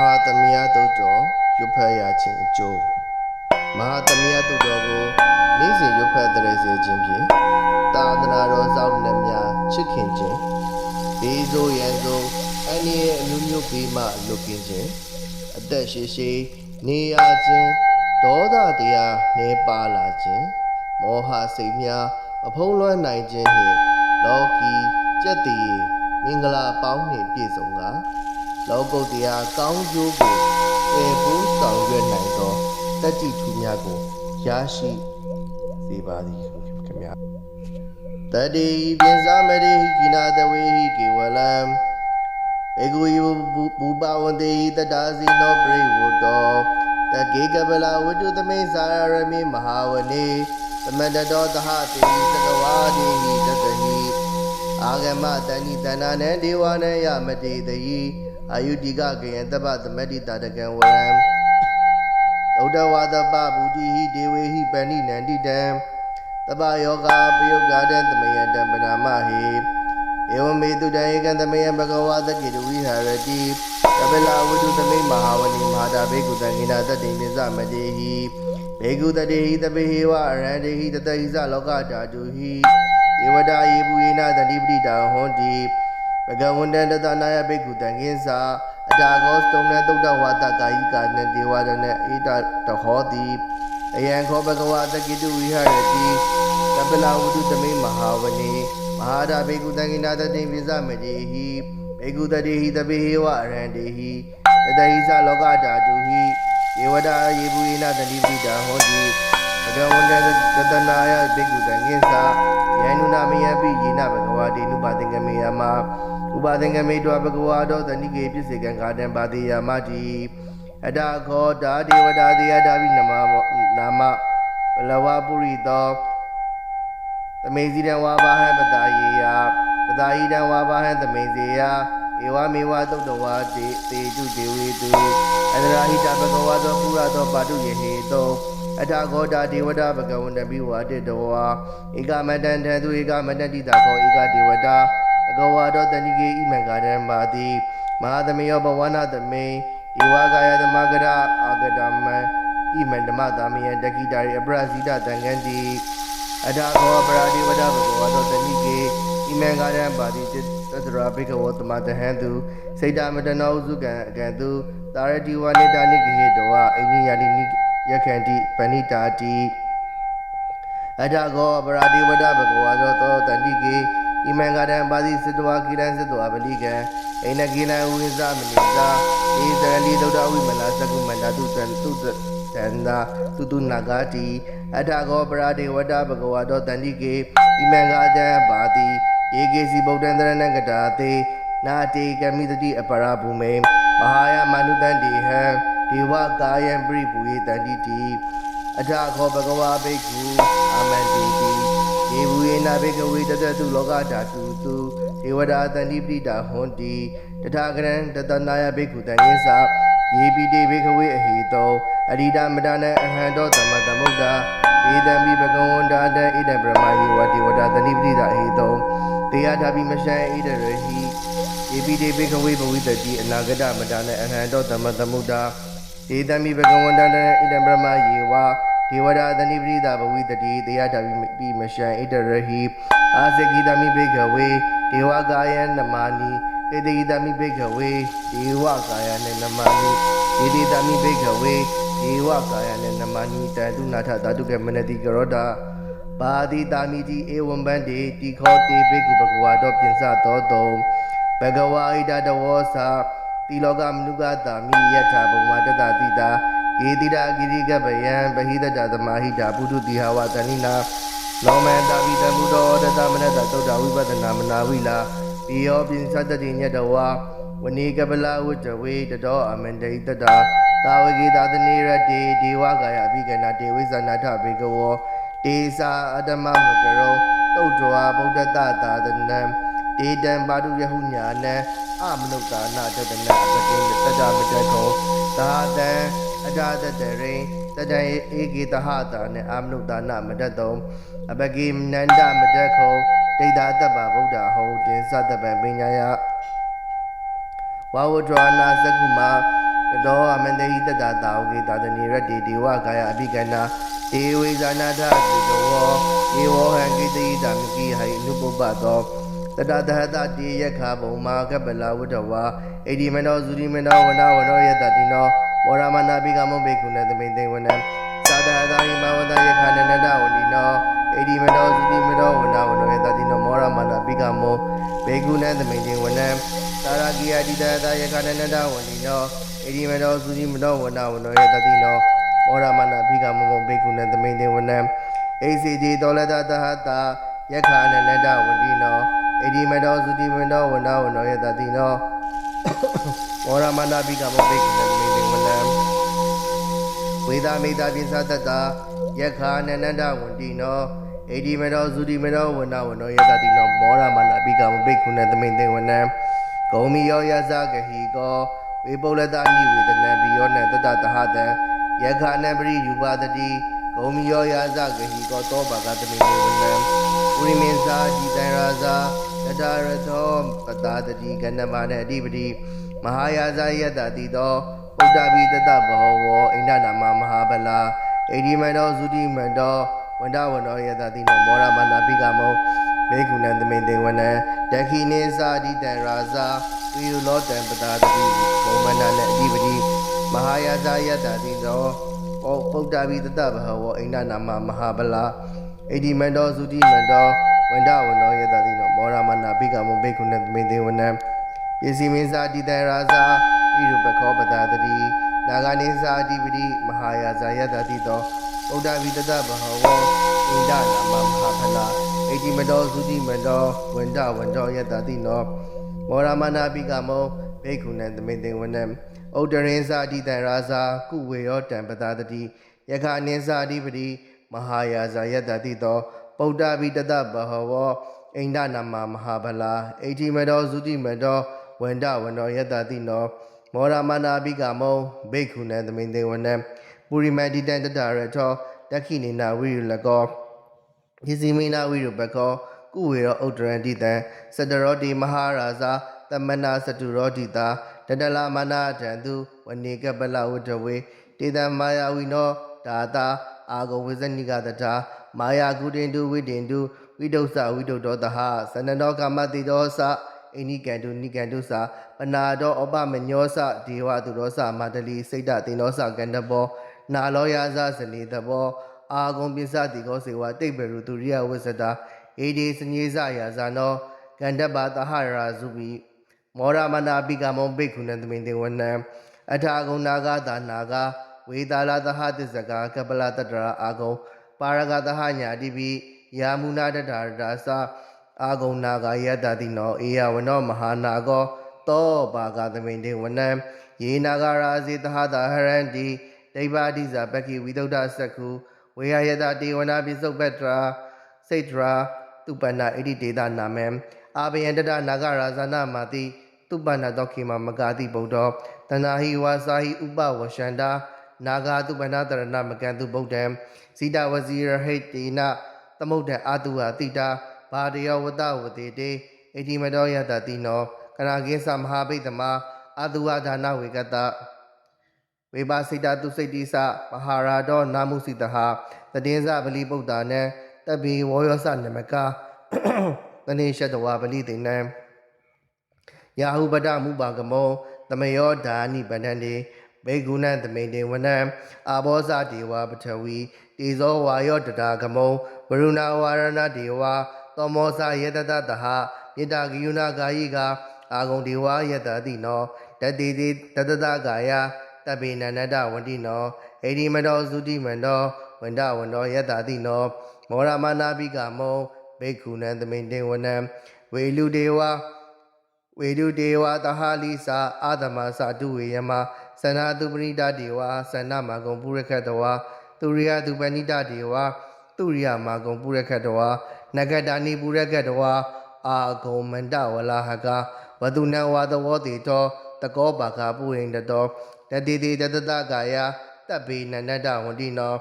ဟာသမယတုတ်တော်ရွတ်ဖတ်ရခြင်းအကျိုးမဟာသမယတုတ်တော်ကိုနေ့စဉ်ရွတ်ဖတ်တဲ့စေခြင်းဖြင့်သာသနာတော်စောင့်နှမြချစ်ခင်ခြင်းဒီဆိုရန်ဆုံးအနည်းအမျိုးမျိုးဘေးမှလွတ်ကင်းခြင်းအသက်ရှိရှိနေရခြင်းဒေါသတရားနှဲပါလာခြင်းမောဟစိတ်များမဖုံးလွှမ်းနိုင်ခြင်းနှင့်လောကီကြက်တည်မင်္ဂလာပေါင်းနှင့်ပြည့်စုံကား လောကုတ္တရာကောင်းကျိုးကိုပေဖို့ဆောင်ရွက်နိုင်သောတတ္တိထူများကိုရရှိစေပါသည်ခင်ဗျာတတိပြင်စားမရိကိနာတဝေဟိကေဝလံဘေကုယဘူပဝန္တိတတာစီနောပရိဝတ္တောတကေကပလဝတ္တုသမိသာရမိမဟာဝနေသမတတောသဟတိသကဝါတိဟိတတဟိအာဂမတဏိတဏနံဒေဝနံယမတိတယိ အာယုတိကကေယံတပ္ပသမတိတာတကံဝရံသုဒ္ဓဝါဒပဘူတိဟိဒေဝေဟိပဏိနန္တိတံတပ္ပယောဂပယုတ်ဂါတံသမယံတံပနာမဟိဧဝမေတုတံဧကံသမယံဘဂဝါသကေတုဝိဟာရတိတပလဝိတုသမိမဟာဝနိမဟာတာဘေကုတံကိနာတတိပိသမတေဟိဘေကုတတေဟိတပေဟေဝအရန္တေဟိတတဟိသလောကဓာတုဟိဧဝတာယေပုယေနတတိပတိတာဟောတိ ဘဂဝန္တံတသနာယဘိက္ခုတံကိစ္ဆာအတာကောစတုံနသုဒ္ဓဝါဒကာယိကာနံဒေဝရဏဧတတဟောတိအယံခောဘဂဝါတကိတုဝိဟရတိတပလဝုတုသမိမဟာဝနေမဟာဒဘိက္ခုတံကိနာတတိပိသမတိဟိဘိက္ခုတတိဟိတပိဟေဝအရန္တေဟိတတဟိသလောကဓာတုဟိဧဝတာယေပုယေနတတိပတိတာဟောတိဘဂဝန္တသတနာယဘိက္ခုတံကိစ္ဆာယေ နုနာမယပိယေနဘဂဝါတိနုပါသင်္ကမေယမဥပါသင်္ကမေတောဘဂဝါတောတဏိကေပစ္စေကံဃာတံပါတိယမတိအတာခောတာဒေဝတာတေယတာဘိနမနာမပလဝပုရိသောသမေစီတံဝါဘာဟံပတာယေယပတာယိတံဝါဘာဟံသမေစေယဧဝမေဝသုတ်တဝါတေတေတုဒေဝေတုအန္တရာဟိတဘဂဝါသောပုရသောပါတုယေဟေတော အထာဂောတာဒေဝတာဘဂဝန္တပိဝါတေတဝါဧကမတန္တံသူဧကမတ္တိတာခောဧကဒေဝတာဘဂဝါတောတဏိကေဣမံကာရံမာတိမဟာသမေယောဘဝနာသမေဧဝကာယသမဂရအာဂတမံဣမံဓမ္မသာမေယတကိတာရိအပရဇိတတံကံတိအထာဂောပရာဒေဝတာဘဂဝါတောတဏိကေဣမံကာရံပါတိသတ္တရာဘိကဝတမတဟံတုစေတမတနောဥစုကံအကံတုတာရတိဝနိတာနိကေတောဝအိနိယတိနိ ယက္ခန္တိပဏိတာတိအတကောပရာတိဝဒဘဂဝါသောသောတန္တိကေဣမံဂရံပါတိစေတဝါကိရံစေတဝါပလိကံအိနကိလံဝိဇမနိသာဧတရဏိသုဒ္ဓဝိမလာသကုမန္တတုတံတုတတန္တာတုတုနာဂတိအတကောပရာတိဝဒဘဂဝါသောတန္တိကေဣမံဂရံပါတိယေကေစီဗုဒ္ဓံတရဏကတာတေနာတေကမိတတိအပရာဘူမေမဟာယမနုတန္တိဟံ ဒေဝကာယံပရိပူယေတန္တိတိအထာခောဘဂဝါဘိက္ခုအာမန္တိတိယေဘူယေနာဘိကဝေတတတုလောကဓာတုတုဒေဝဒာတန္တိပိတာဟွန်တိတထာဂရံတတနာယဘိက္ခုတန်ကိသယေပိတေဘိကဝေအဟိတောအရိဒမဒနံအဟံတောသမတမုဒ္ဒဧတံပိဘဂဝန္တာတံဣဒံပရမယေဝဒေဝဒာတန္တိပိတာအဟိတောတေယဓာပိမရှံဣဒရဟိယေပိတေဘိကဝေဘဝိတတိအနာဂတမဒနံအဟံတောသမတမုဒ္ဒ ဧတံမိဘဂဝန္တန္တဣဒံပရမယေဝဒေဝရာတဏိပရိသဘဝိတတိတရားတာပိမရှံဣတရဟိအာဇဂိတမိဘေကဝေဒေဝကာယံနမာနိဧတိတမိဘေကဝေဒေဝကာယံနမာနိဧတိတမိဘေကဝေဒေဝကာယံနမာနိတတုနာထတာတုကမနတိကရောတာပါတိတာမိတိဧဝံပန္တိတိခောတေဘေကုဘဂဝါတော်ပြင်စသောတုံဘဂဝါဣဒတဝောသာ တိလောကမနုကတာမိယထာဘုံမာတတတိတာယေတိတာဂိရိကပယံပဟိတတသမာဟိတာပုထုတိဟာဝတဏိနာလောမန္တာပိတမုတောတသမနတသုဒ္ဓဝိပဒနာမနာဝိလာပိယောပိသတ္တိညတဝါဝဏိကပလဝုတဝေတတောအမန္တိတတာတာဝကေသာသနေရတေဒေဝကာယအပိကနာတေဝိဇာနာထဘေကဝောတေစာအတ္တမမကရောသုတ်တော်ဗုဒ္ဓတသာသနံ ဒေတံပါတုယဟုညာနံအမနုဿာနာတတနာအပတိတတမတခောသာတံအတာတတရိတတံဧကေတဟတာနေအမနုဿာနာမတတောအပကိနန္ဒမတခောဒိဋ္ဌာတပ္ပဗုဒ္ဓဟောတင်သတ္တပံပညာယဝါဝဒ္ဓနာသကုမာကတောအမန္တေဟိတတတာဝကေတာတနိရတ္တိဒေဝကာယအပိကနာဒေဝေဇာနာထတိတောယေဝဟံကိတိတမကိဟိအနုပုပ္ပသော တတတဟတတိယက္ခဘုံမာကပလဝတ္တဝါဣတိမနောဇုတိမနောဝနဝနောယတတိနောမောရမနာပိကမောဘေကုဏသမိန်တေဝနံသာတဟတာဟိမဝတယက္ခနနတဝန္ဒီနောဣတိမနောဇုတိမနောဝနဝနောယတတိနောမောရမနာပိကမောဘေကုဏသမိန်တေဝနံသာရကိယတိတဟတယက္ခနနတဝန္ဒီနောဣတိမနောဇုတိမနောဝနဝနောယတတိနောမောရမနာပိကမောဘေကုဏသမိန်တေဝနံအေစီဒီတောလတတဟတာယက္ခာနနတဝန္တိနော အေဒီမတောသုတိမတောဝနာဝနောယတတိနောမောရမနာပိကမောပိကနမိတေဝနံဝေဒမေတာပိသတတယက္ခာနနတဝန္တိနောအေဒီမတောသုတိမတောဝနာဝနောယတတိနောမောရမနာပိကမောပိကုဏသမိတေဝနံဂௌမီယောယသဂဟိကောဝေပုလတနိဝေဒနံပိယောနတတတဟတံယက္ခာနပရိယူပါတတိဂုံမီယောယာဇဂဟိကောတောဘာဂတမိနေဝနံပုရိမင်းစာဒီတန်ရာဇာ တတရသောပတာတတိကဏမနအဓိပတိမဟာယာဇယတတိသောပုဒ္ဓဘိတတဘောဝအိန္ဒနာမမဟာဗလာဣတိမတောသုတိမတောဝန္ဒဝနောယတတိနောမောရမနာပိကမောဘေကုဏံသမိန်တေဝနံတခိနေစာဒီတန်ရာဇာဝိယလောတံပတာတတိဂုံမနနအဓိပတိမဟာယာဇယတတိသောဩပုဒ္ဓဘိတတဘဟဝအိန္ဒနာမမဟာဗလာဣတိမန္တောသုတိမန္တော ဝန္ဒဝနောယတတိနောမောရမနာပိကမောဘေကုဏမေတေဝနံပစ္စည်းမင်းစာတိတံရာဇာဣရုပခောပတာတတိနာဂနိစာအဓိပတိမဟာယာဇာယတတိတောပုဒ္ဓဘိတတဘဟဝအိန္ဒနာမမဟာဗလာဣတိမန္တောသုတိမန္တောဝန္ဒဝန္တောယတတိနောမောရမနာပိကမောဘေကုဏသမေတေဝနံဩဒရင်စာတိတံရာဇာကုဝေယောတံပတာတတိယခအနိစာအဓိပတိမဟာယာဇာယတတိတော ပုဒ္ဓဘိတတဘဟဝအိန္ဒနာမမဟာဗလာဣတိမတောဇုတိမတောဝန္ဒဝနောယတတိနော မောရမနာပိကမောဘိက္ခုနံသမိန်တေဝနံပုရိမန္တိတံတတရထောတက္ခိနေနာဝိရုလကောယစီမိနာဝိရုပကောကုဝေရောဥဒရန္တိတံစတရောတိမဟာရာဇာသမနာစတုရောတိတာတတလမနာတံသူဝနေကပလဝတ္တဝေတေတံမာယာဝိနောဒါတာအာဂုံဝိဇနိကတထာ မာယာကုတင်တုဝိတင်တုဝိဒုစဝိဒုတောတဟသနနောကမတိတောသအိနိကံတုနိကံတုသပနာတောဩပမညောသဒေဝသူရောသမတလီစိတ်တတင်သောသကန္တဘောနာလောယာဇဇနေတဘောအာဂုံပိစတိကောစေဝတိတ်ပရုသူရိယဝိစတာဧဒီစညေဇယာဇာနောကန္တပတဟရာဇုပိမောရမနာပိကမောဘိက္ခုနသမိန်တေဝနံအထာဂုဏနာဂသာနာဂဝေတာလာသဟသစ္စကာကပလတတရာအာဂုံ ပါရဂသဟညာတိပိယာမုနာတတရာဒါသအာဂုံနာဂယတတိနောအေယဝနောမဟာနာကောတောဘာဂသမိန်တေဝနံယေနာဂရာဇေသဟတာဟရန္တိဒိဗ္ဗာတိဇာပက္ခိဝိသုဒ္ဓစက္ခုဝေယယတတေဝနာပိစုပ္ပတ္တရာစိတ်တရာသူပန္နာဣတိတေသနာမေအာဘယန္တတနာဂရာဇနာမာတိတုပ္ပန္နတောခေမမဂာတိဗုဒ္ဓောတဏဟိဝါစာဟိဥပဝရှန္တာ နာဂာတုပ္ပန္နတရဏမကံတုဗုဒ္ဓံဇိတဝစီရဟိတေနသမုဒ္ဒအာတုဟာတိတာဘာတယောဝတဝတိတေဣတိမတောယတတိနောကရာကိသမဟာဘိတမအာတုဟာဒါနဝေကတဝေပါစိတတုစိတ်တိသမဟာရာတောနာမုစိတဟတတေဇဗလိဗုဒ္ဓနံတပိဝောယောစနမကာတနေရှတဝဗလိတေနံယာဟုပဒမုပါကမော သမယောဓာနိပန္နန္တိ ဘေကုဏံသမိန်တေဝနံအာဘောဇဒေဝပထဝီတေဇောဝါယောတတာကမောဝရုဏဝါရဏဒေဝသောမောဇယေတတတဟမေတ္တာဂယုဏကာယိကအာဂုံဒေဝယတတိနောတတိတိတတတကာယတပိနန္ဒဝန္တိနောအေဒီမတောသုတိမန္တောဝန္ဒဝန္တောယတတိနော မောရမနာပိကမောဘေကုဏံသမိန်တေဝနံဝေလူဒေဝဝေဒုဒေဝသဟာလိစာအာသမသတုဝေယမ သန္နာတုပဏိတဒေဝသန္နမဂုံပုရခတ်တဝါသူရိယတုပဏိတဒေဝသူရိယမဂုံပုရခတ်တဝါနဂတဏိပုရခတ်တဝါအာဂုံမန္တဝလာဟကဝတုနဝသဝတိတောတကောပါကပုရိန္တတောတတိတိတတတကာယတပ်ပေနန္ဒတဝန္တိနော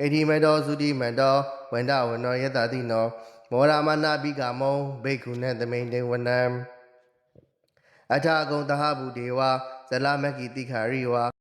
ဣတိမတောသုတိမတောဝန္ဒဝနောယတတိနော မောရမနာပိကမောဘိက္ခုနသမိန်တေဝနံအထာဂုံတဟဗုဒေဝ ဇလမက္ကိတိခာရိဝ